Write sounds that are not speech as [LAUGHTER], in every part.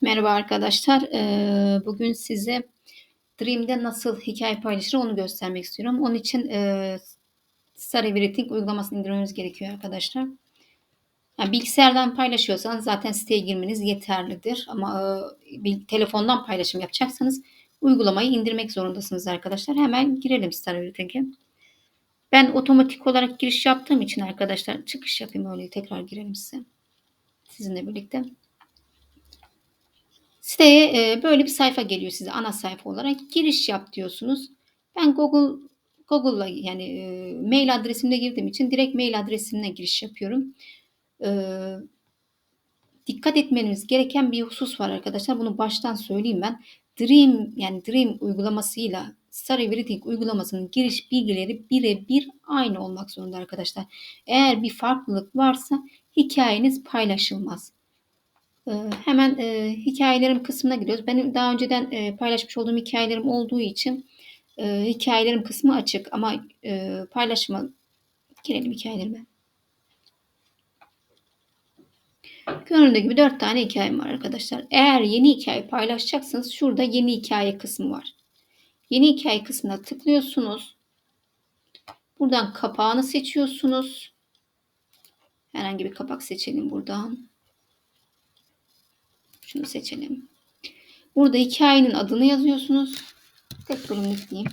Merhaba arkadaşlar. Eee, bugün size Dream'de nasıl hikaye paylaşır onu göstermek istiyorum. Onun için eee Storybriefing uygulamasını indirmemiz gerekiyor arkadaşlar. Yani bilgisayardan paylaşıyorsanız zaten siteye girmeniz yeterlidir. Ama e, bir telefondan paylaşım yapacaksanız uygulamayı indirmek zorundasınız arkadaşlar. Hemen girelim Storybriefing'e. Ben otomatik olarak giriş yaptığım için arkadaşlar çıkış yapayım öyle tekrar girelim size. Sizinle birlikte. Siteye e, böyle bir sayfa geliyor size ana sayfa olarak. Giriş yap diyorsunuz. Ben Google Google'la yani e, mail adresimle girdiğim için direkt mail adresimle giriş yapıyorum. E, dikkat etmeniz gereken bir husus var arkadaşlar. Bunu baştan söyleyeyim ben. Dream yani Dream uygulamasıyla Star Everything uygulamasının giriş bilgileri birebir aynı olmak zorunda arkadaşlar. Eğer bir farklılık varsa hikayeniz paylaşılmaz. Ee, hemen e, hikayelerim kısmına gidiyoruz. Benim daha önceden e, paylaşmış olduğum hikayelerim olduğu için e, hikayelerim kısmı açık ama e, paylaşma girelim hikayelerime. Göründüğü gibi 4 tane hikayem var arkadaşlar. Eğer yeni hikaye paylaşacaksanız şurada yeni hikaye kısmı var. Yeni hikaye kısmına tıklıyorsunuz. Buradan kapağını seçiyorsunuz. Herhangi bir kapak seçelim buradan. Şunu seçelim. Burada hikayenin adını yazıyorsunuz. Tek bölümlük diyeyim.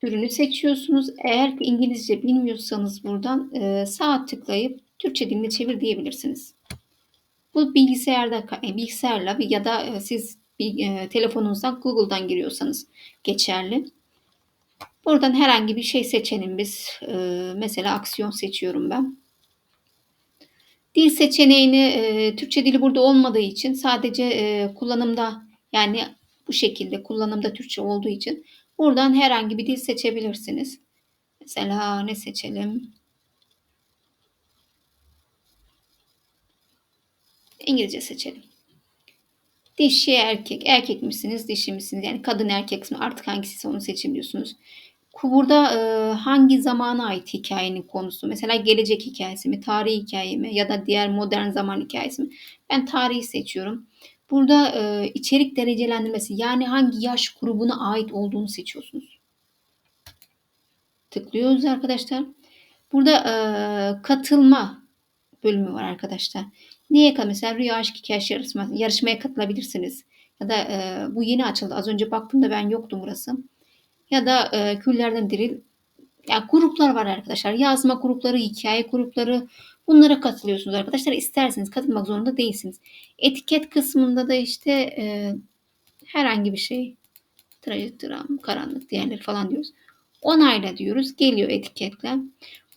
Türünü seçiyorsunuz. Eğer İngilizce bilmiyorsanız buradan e, sağ tıklayıp Türkçe diline çevir diyebilirsiniz. Bu bilgisayarda e, bilgisayarla ya da e, siz telefonunuzdan Google'dan giriyorsanız geçerli. Buradan herhangi bir şey seçelim biz. Mesela aksiyon seçiyorum ben. Dil seçeneğini e, Türkçe dili burada olmadığı için sadece e, kullanımda yani bu şekilde kullanımda Türkçe olduğu için buradan herhangi bir dil seçebilirsiniz. Mesela ne seçelim? İngilizce seçelim. Dişi erkek, erkek misiniz, dişi misiniz? Yani kadın erkek mi artık hangisi onu seçebiliyorsunuz. Burada e, hangi zamana ait hikayenin konusu? Mesela gelecek hikayesi mi, tarihi hikaye mi ya da diğer modern zaman hikayesi mi? Ben tarihi seçiyorum. Burada e, içerik derecelendirmesi yani hangi yaş grubuna ait olduğunu seçiyorsunuz. Tıklıyoruz arkadaşlar. Burada e, katılma bölümü var arkadaşlar. Neye mesela Rüya Aşk Hikayesi yarışması, yarışmaya katılabilirsiniz. Ya da e, bu yeni açıldı. Az önce baktım da ben yoktum burası ya da e, küllerden diril yani gruplar var arkadaşlar. Yazma grupları, hikaye grupları bunlara katılıyorsunuz arkadaşlar. İsterseniz katılmak zorunda değilsiniz. Etiket kısmında da işte e, herhangi bir şey trajik, dram, karanlık diğerleri falan diyoruz. Onayla diyoruz. Geliyor etiketle.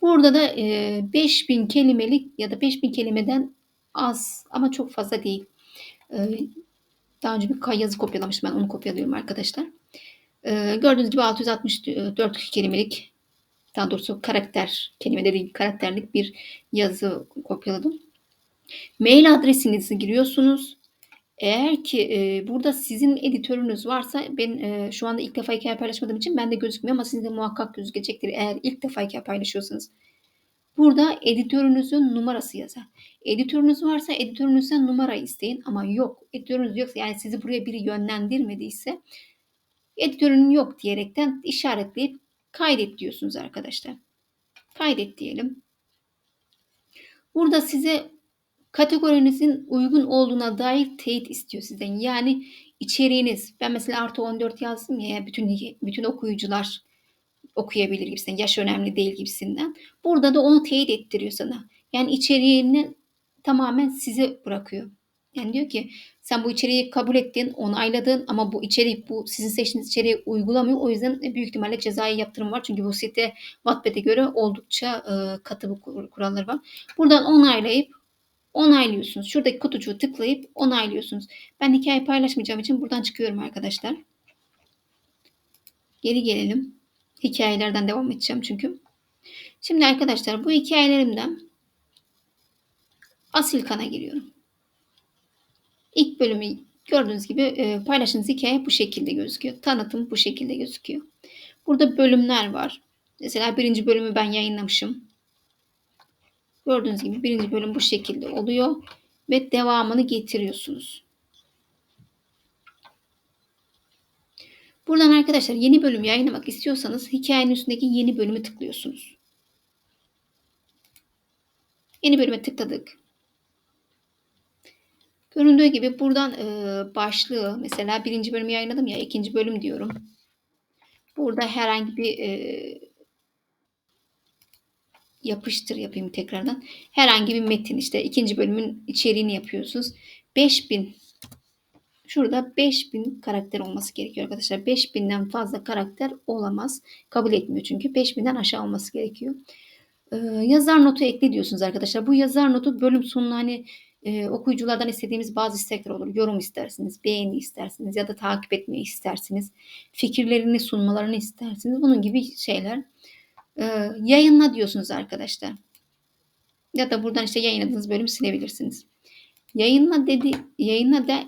Burada da e, 5000 kelimelik ya da 5000 kelimeden az ama çok fazla değil. E, daha önce bir yazı kopyalamıştım ben onu kopyalıyorum arkadaşlar. Ee, gördüğünüz gibi 664 kelimelik daha doğrusu karakter kelimeleri karakterlik bir yazı kopyaladım. Mail adresinizi giriyorsunuz. Eğer ki e, burada sizin editörünüz varsa ben e, şu anda ilk defa hikaye paylaşmadığım için bende gözükmüyor ama sizde muhakkak gözükecektir eğer ilk defa hikaye paylaşıyorsanız. Burada editörünüzün numarası yazar. Editörünüz varsa editörünüzden numara isteyin ama yok. Editörünüz yoksa yani sizi buraya biri yönlendirmediyse editörün yok diyerekten işaretleyip kaydet diyorsunuz arkadaşlar. Kaydet diyelim. Burada size kategorinizin uygun olduğuna dair teyit istiyor sizden. Yani içeriğiniz ben mesela artı 14 yazdım ya bütün bütün okuyucular okuyabilir gibisinden yaş önemli değil gibisinden. Burada da onu teyit ettiriyor sana. Yani içeriğini tamamen size bırakıyor. Yani diyor ki sen bu içeriği kabul ettin, onayladın ama bu içerik bu sizin seçtiğiniz içeriği uygulamıyor. O yüzden büyük ihtimalle cezai yaptırım var. Çünkü bu site Wattpad'e göre oldukça e, katı bu kuralları var. Buradan onaylayıp onaylıyorsunuz. Şuradaki kutucuğu tıklayıp onaylıyorsunuz. Ben hikaye paylaşmayacağım için buradan çıkıyorum arkadaşlar. Geri gelelim. Hikayelerden devam edeceğim çünkü. Şimdi arkadaşlar bu hikayelerimden asil kana giriyorum. İlk bölümü gördüğünüz gibi e, paylaştığınız hikaye bu şekilde gözüküyor. Tanıtım bu şekilde gözüküyor. Burada bölümler var. Mesela birinci bölümü ben yayınlamışım. Gördüğünüz gibi birinci bölüm bu şekilde oluyor. ve devamını getiriyorsunuz. Buradan arkadaşlar yeni bölüm yayınlamak istiyorsanız hikayenin üstündeki yeni bölümü tıklıyorsunuz. Yeni bölüme tıkladık. Göründüğü gibi buradan e, başlığı mesela birinci bölümü yayınladım ya ikinci bölüm diyorum. Burada herhangi bir e, yapıştır yapayım tekrardan. Herhangi bir metin işte ikinci bölümün içeriğini yapıyorsunuz. 5000 şurada 5000 karakter olması gerekiyor arkadaşlar. 5000'den fazla karakter olamaz. Kabul etmiyor çünkü 5000'den aşağı olması gerekiyor. Ee, yazar notu ekle diyorsunuz arkadaşlar. Bu yazar notu bölüm sonuna hani e, okuyuculardan istediğimiz bazı istekler olur. Yorum istersiniz, beğeni istersiniz ya da takip etmeyi istersiniz. Fikirlerini sunmalarını istersiniz. Bunun gibi şeyler. Ee, yayınla diyorsunuz arkadaşlar. Ya da buradan işte yayınladığınız bölümü silebilirsiniz. Yayınla dedi yayınla de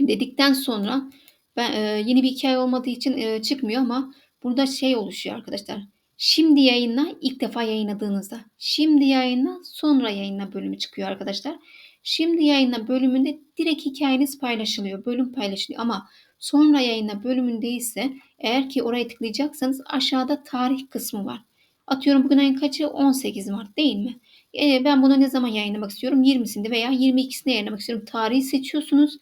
dedikten sonra ben e, yeni bir hikaye olmadığı için e, çıkmıyor ama burada şey oluşuyor arkadaşlar. Şimdi yayınla ilk defa yayınladığınızda. Şimdi yayınla sonra yayınla bölümü çıkıyor arkadaşlar. Şimdi yayınla bölümünde direkt hikayeniz paylaşılıyor. Bölüm paylaşılıyor ama sonra yayınla bölümünde ise eğer ki oraya tıklayacaksanız aşağıda tarih kısmı var. Atıyorum bugün ayın kaçı? 18 Mart değil mi? E, ben bunu ne zaman yayınlamak istiyorum? 20'sinde veya 22'sinde yayınlamak istiyorum. Tarihi seçiyorsunuz.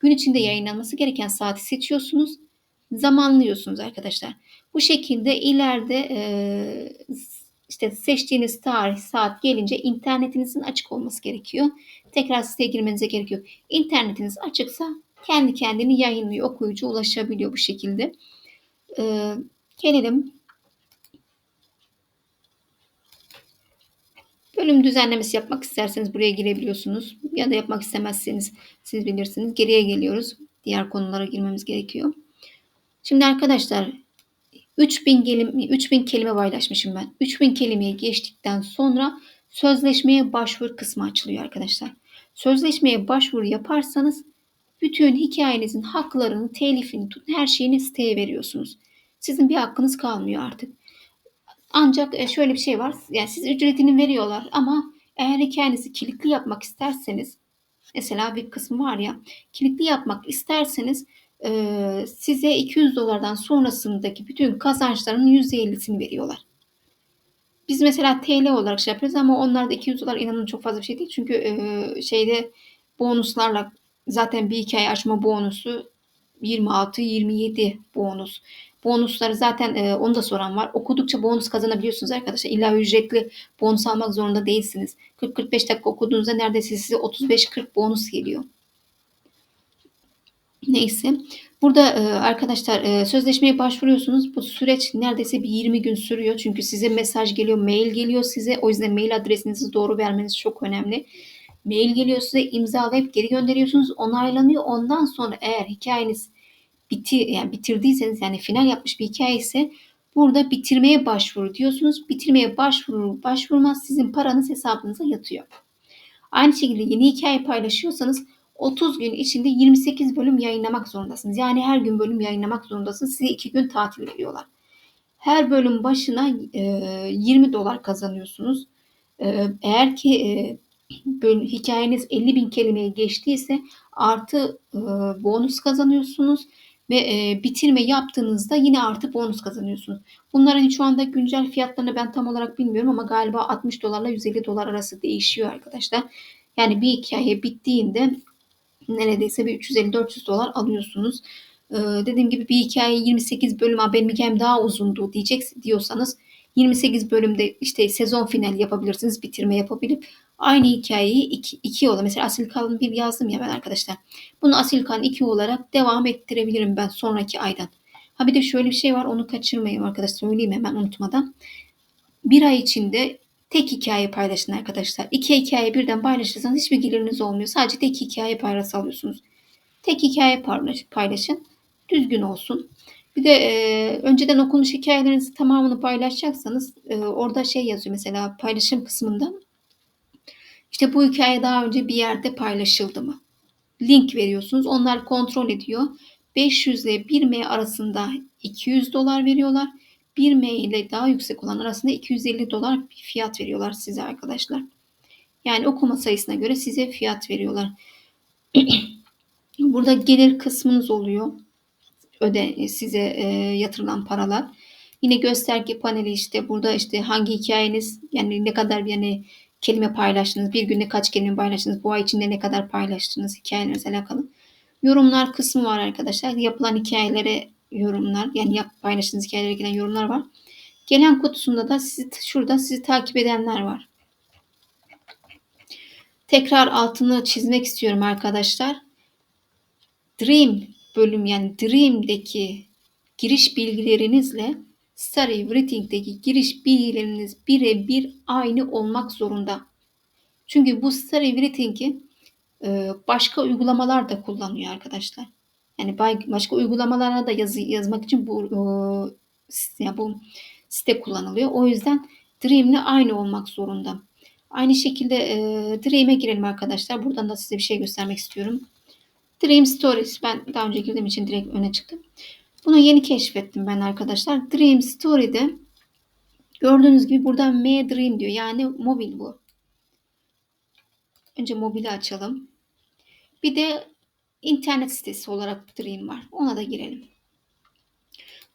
Gün içinde yayınlanması gereken saati seçiyorsunuz. Zamanlıyorsunuz arkadaşlar. Bu şekilde ileride e, işte seçtiğiniz tarih, saat gelince internetinizin açık olması gerekiyor. Tekrar siteye girmenize gerek yok. İnternetiniz açıksa kendi kendini yayınlıyor. Okuyucu ulaşabiliyor bu şekilde. Ee, gelelim Bölüm düzenlemesi yapmak isterseniz buraya girebiliyorsunuz. Ya da yapmak istemezseniz siz bilirsiniz. Geriye geliyoruz. Diğer konulara girmemiz gerekiyor. Şimdi arkadaşlar 3000 kelime, 3000 kelime paylaşmışım ben. 3000 kelimeyi geçtikten sonra sözleşmeye başvur kısmı açılıyor arkadaşlar. Sözleşmeye başvuru yaparsanız bütün hikayenizin haklarını, telifini, tutun her şeyini siteye veriyorsunuz. Sizin bir hakkınız kalmıyor artık. Ancak e, şöyle bir şey var. Yani siz ücretini veriyorlar ama eğer hikayenizi kilitli yapmak isterseniz mesela bir kısmı var ya kilitli yapmak isterseniz e, size 200 dolardan sonrasındaki bütün kazançların %50'sini veriyorlar. Biz mesela TL olarak şey yapıyoruz ama onlarda 200 dolar inanın çok fazla bir şey değil. Çünkü e, şeyde bonuslarla zaten bir hikaye açma bonusu 26-27 bonus. Bonusları zaten e, onu da soran var. Okudukça bonus kazanabiliyorsunuz arkadaşlar. İlla ücretli bonus almak zorunda değilsiniz. 40-45 dakika okuduğunuzda neredeyse size 35-40 bonus geliyor. Neyse. Burada e, arkadaşlar e, sözleşmeye başvuruyorsunuz. Bu süreç neredeyse bir 20 gün sürüyor. Çünkü size mesaj geliyor, mail geliyor size. O yüzden mail adresinizi doğru vermeniz çok önemli. Mail geliyor size imzalayıp geri gönderiyorsunuz. Onaylanıyor. Ondan sonra eğer hikayeniz bitir yani bitirdiyseniz yani final yapmış bir hikaye ise burada bitirmeye başvuru diyorsunuz. Bitirmeye başvuru başvurmaz sizin paranız hesabınıza yatıyor. Aynı şekilde yeni hikaye paylaşıyorsanız 30 gün içinde 28 bölüm yayınlamak zorundasınız. Yani her gün bölüm yayınlamak zorundasınız. Size 2 gün tatil veriyorlar. Her bölüm başına e, 20 dolar kazanıyorsunuz. E, eğer ki e, bölüm, hikayeniz 50 bin kelimeye geçtiyse artı e, bonus kazanıyorsunuz ve e, bitirme yaptığınızda yine artı bonus kazanıyorsunuz. Bunların şu anda güncel fiyatlarını ben tam olarak bilmiyorum ama galiba 60 dolarla 150 dolar arası değişiyor arkadaşlar. Yani bir hikaye bittiğinde neredeyse bir 350-400 dolar alıyorsunuz. Ee, dediğim gibi bir hikaye 28 bölüm benim hikayem daha uzundu diyecek diyorsanız 28 bölümde işte sezon final yapabilirsiniz. Bitirme yapabilip aynı hikayeyi iki, iki yola mesela Asil Kalın bir yazdım ya ben arkadaşlar. Bunu Asil Kalın iki olarak devam ettirebilirim ben sonraki aydan. Ha bir de şöyle bir şey var onu kaçırmayın arkadaşlar söyleyeyim hemen unutmadan. Bir ay içinde tek hikaye paylaşın arkadaşlar. İki hikaye birden paylaşırsanız hiçbir geliriniz olmuyor. Sadece tek hikaye paylaş alıyorsunuz. Tek hikaye paylaşın. Düzgün olsun. Bir de e, önceden okunmuş hikayelerinizi tamamını paylaşacaksanız e, orada şey yazıyor mesela paylaşım kısmında. İşte bu hikaye daha önce bir yerde paylaşıldı mı? Link veriyorsunuz. Onlar kontrol ediyor. 500 ile 1 M arasında 200 dolar veriyorlar. 1M ile daha yüksek olan arasında 250 dolar bir fiyat veriyorlar size arkadaşlar. Yani okuma sayısına göre size fiyat veriyorlar. [CLEARS THROAT] Burada gelir kısmınız oluyor. Öde size e, yatırılan paralar. Yine gösterge paneli işte burada işte hangi hikayeniz yani ne kadar yani kelime paylaştınız, bir günde kaç kelime paylaştınız, bu ay içinde ne kadar paylaştınız hikayelerinize alakalı. Yorumlar kısmı var arkadaşlar. Yapılan hikayelere yorumlar yani yap, paylaştığınız hikayelere gelen yorumlar var. Gelen kutusunda da sizi, şurada sizi takip edenler var. Tekrar altını çizmek istiyorum arkadaşlar. Dream bölüm yani Dream'deki giriş bilgilerinizle Starry Everything'deki giriş bilgileriniz birebir aynı olmak zorunda. Çünkü bu Starry Everything'i e, başka uygulamalar da kullanıyor arkadaşlar. Yani başka uygulamalara da yazı yazmak için bu ya bu site kullanılıyor. O yüzden Dream'le aynı olmak zorunda. Aynı şekilde e, Dream'e girelim arkadaşlar. Buradan da size bir şey göstermek istiyorum. Dream Stories. Ben daha önce girdiğim için direkt öne çıktım. Bunu yeni keşfettim ben arkadaşlar. Dream Story'de gördüğünüz gibi burada M Dream diyor. Yani mobil bu. Önce mobili açalım. Bir de internet sitesi olarak Dream var. Ona da girelim.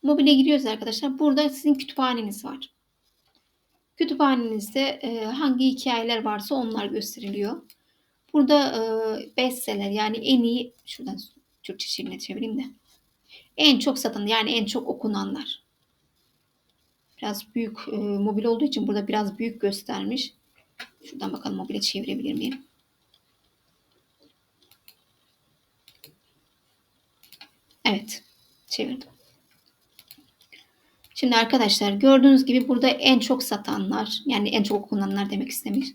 Mobile giriyoruz arkadaşlar. Burada sizin kütüphaneniz var. Kütüphanenizde e, hangi hikayeler varsa onlar gösteriliyor. Burada e, bestseller yani en iyi şuradan Türkçe çevirine çevireyim de. En çok satan yani en çok okunanlar. Biraz büyük e, mobil olduğu için burada biraz büyük göstermiş. Şuradan bakalım mobile çevirebilir miyim? Evet. Çevirdim. Şimdi arkadaşlar gördüğünüz gibi burada en çok satanlar yani en çok okunanlar demek istemiş.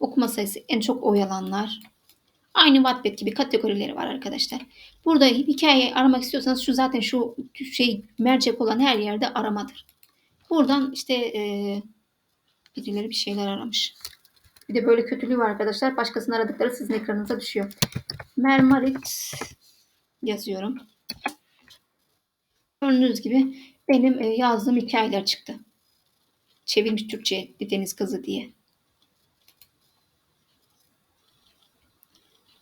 Okuma sayısı en çok oyalanlar. Aynı Wattpad gibi kategorileri var arkadaşlar. Burada hikaye aramak istiyorsanız şu zaten şu şey mercek olan her yerde aramadır. Buradan işte e, birileri bir şeyler aramış. Bir de böyle kötülüğü var arkadaşlar. Başkasının aradıkları sizin ekranınıza düşüyor. Mermarit yazıyorum. Gördüğünüz gibi benim e, yazdığım hikayeler çıktı. Çevirmiş Türkçe bir deniz kızı diye.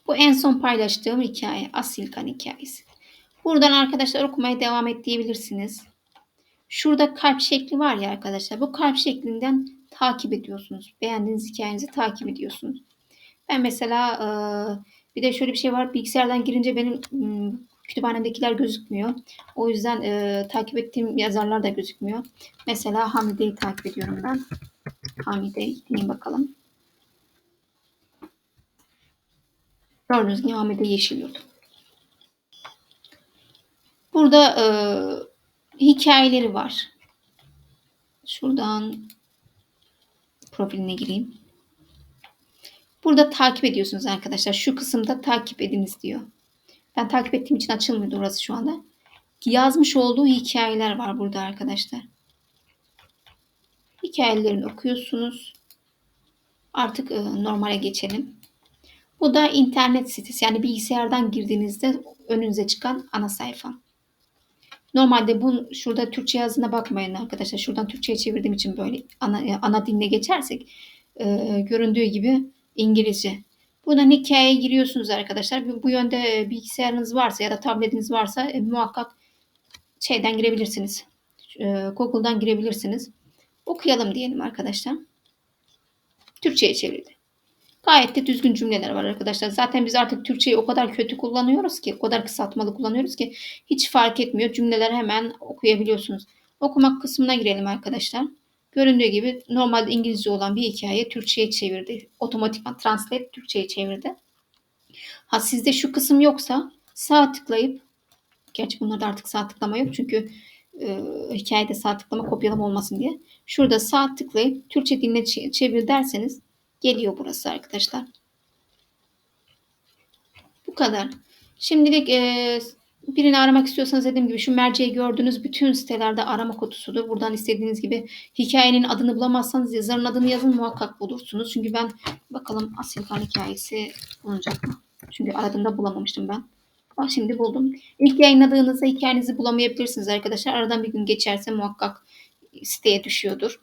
Bu en son paylaştığım hikaye. Asilkan hikayesi. Buradan arkadaşlar okumaya devam et diyebilirsiniz. Şurada kalp şekli var ya arkadaşlar. Bu kalp şeklinden takip ediyorsunuz. Beğendiğiniz hikayenizi takip ediyorsunuz. Ben mesela e, bir de şöyle bir şey var. Bilgisayardan girince benim kütüphanemdekiler gözükmüyor. O yüzden e, takip ettiğim yazarlar da gözükmüyor. Mesela Hamide'yi takip ediyorum ben. Hamide'yi dinleyin bakalım. Gördüğünüz gibi Hamide Yeşilyurt. Burada e, hikayeleri var. Şuradan profiline gireyim. Burada takip ediyorsunuz arkadaşlar. Şu kısımda takip ediniz diyor. Ben takip ettiğim için açılmıyordu orası şu anda. Yazmış olduğu hikayeler var burada arkadaşlar. Hikayelerini okuyorsunuz. Artık e, normale geçelim. Bu da internet sitesi. Yani bilgisayardan girdiğinizde önünüze çıkan ana sayfa. Normalde bu şurada Türkçe yazına bakmayın arkadaşlar. Şuradan Türkçe'ye çevirdiğim için böyle ana, ana diline geçersek e, göründüğü gibi İngilizce. Buradan hikayeye giriyorsunuz arkadaşlar. Bu yönde bilgisayarınız varsa ya da tabletiniz varsa e, muhakkak şeyden girebilirsiniz. E, Google'dan girebilirsiniz. Okuyalım diyelim arkadaşlar. Türkçe'ye çevirdi. Gayet de düzgün cümleler var arkadaşlar. Zaten biz artık Türkçeyi o kadar kötü kullanıyoruz ki, o kadar kısaltmalı kullanıyoruz ki hiç fark etmiyor. Cümleler hemen okuyabiliyorsunuz. Okumak kısmına girelim arkadaşlar. Göründüğü gibi normalde İngilizce olan bir hikaye Türkçe'ye çevirdi. Otomatikman translate Türkçe'ye çevirdi. Ha sizde şu kısım yoksa sağ tıklayıp gerçi bunlarda artık sağ tıklama yok çünkü e, hikayede sağ tıklama kopyalama olmasın diye. Şurada sağ tıklayıp Türkçe diline çevir derseniz geliyor burası arkadaşlar. Bu kadar. Şimdilik e, birini aramak istiyorsanız dediğim gibi şu merceği gördüğünüz bütün sitelerde arama kutusudur. Buradan istediğiniz gibi hikayenin adını bulamazsanız yazarın adını yazın muhakkak bulursunuz. Çünkü ben bakalım Asilkan hikayesi bulunacak mı? Çünkü aradığımda bulamamıştım ben. Ama şimdi buldum. İlk yayınladığınızda hikayenizi bulamayabilirsiniz arkadaşlar. Aradan bir gün geçerse muhakkak siteye düşüyordur.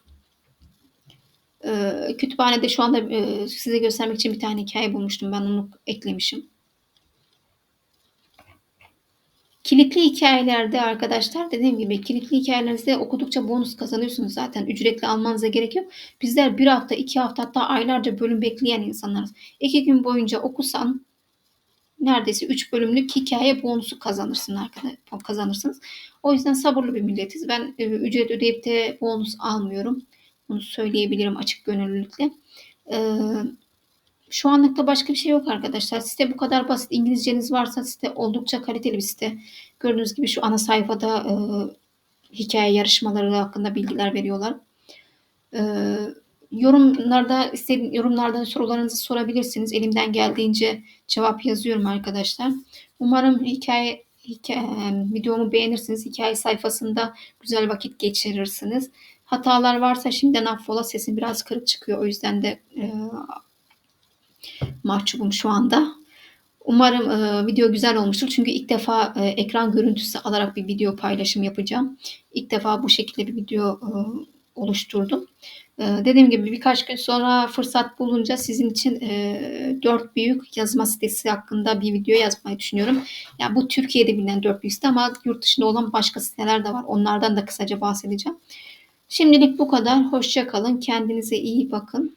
Eee, kütüphanede şu anda, eee, size göstermek için bir tane hikâye bulmuştum. Ben onu eklemişim. Kilitli hikâyelerde arkadaşlar dediğim gibi kilitli hikâyelerinizde okudukça bonus kazanıyorsunuz zaten. Ücretli almanıza gerek yok. Bizler 1 hafta, 2 hafta hatta aylarca bölüm bekleyen insanlarız. 2 gün boyunca okusan neredeyse 3 bölümlük hikâye bonusu kazanırsın arkada kazanırsınız. O yüzden sabırlı bir milletiz. Ben, eee, ücret ödeyip de bonus almıyorum. Bunu söyleyebilirim açık gönüllülükle. Eee, şu anlık da başka bir şey yok arkadaşlar. Site bu kadar basit. İngilizceniz varsa site oldukça kaliteli bir site. Gördüğünüz gibi şu ana sayfada, eee, hikâye yarışmaları hakkında bilgiler veriyorlar. Eee, yorumlarda istediğin yorumlardan sorularınızı sorabilirsiniz. Elimden geldiğince cevap yazıyorum arkadaşlar. Umarım hikâye hikâ emm, videomu beğenirsiniz. Hikâye sayfasında güzel vakit geçirirsiniz. Hatalar varsa şimdiden affola. Sesim biraz kırık çıkıyor. O yüzden de, eee, mahcubum şu anda. Umarım, eee, video güzel olmuştur. Çünkü ilk defa, eee, ekran görüntüsü alarak bir video paylaşım yapacağım. İlk defa bu şekilde bir video, eee, oluşturdum. Eee, dediğim gibi birkaç gün sonra fırsat bulunca sizin için, eee, 4 büyük yazma sitesi hakkında bir video yazmayı düşünüyorum. Ya, bu Türkiye'de bilinen 4 büyük site ama yurt dışında olan başka siteler de var. Onlardan da kısaca bahsedeceğim. Şimdilik bu kadar. Hoşça kalın. Kendinize iyi bakın.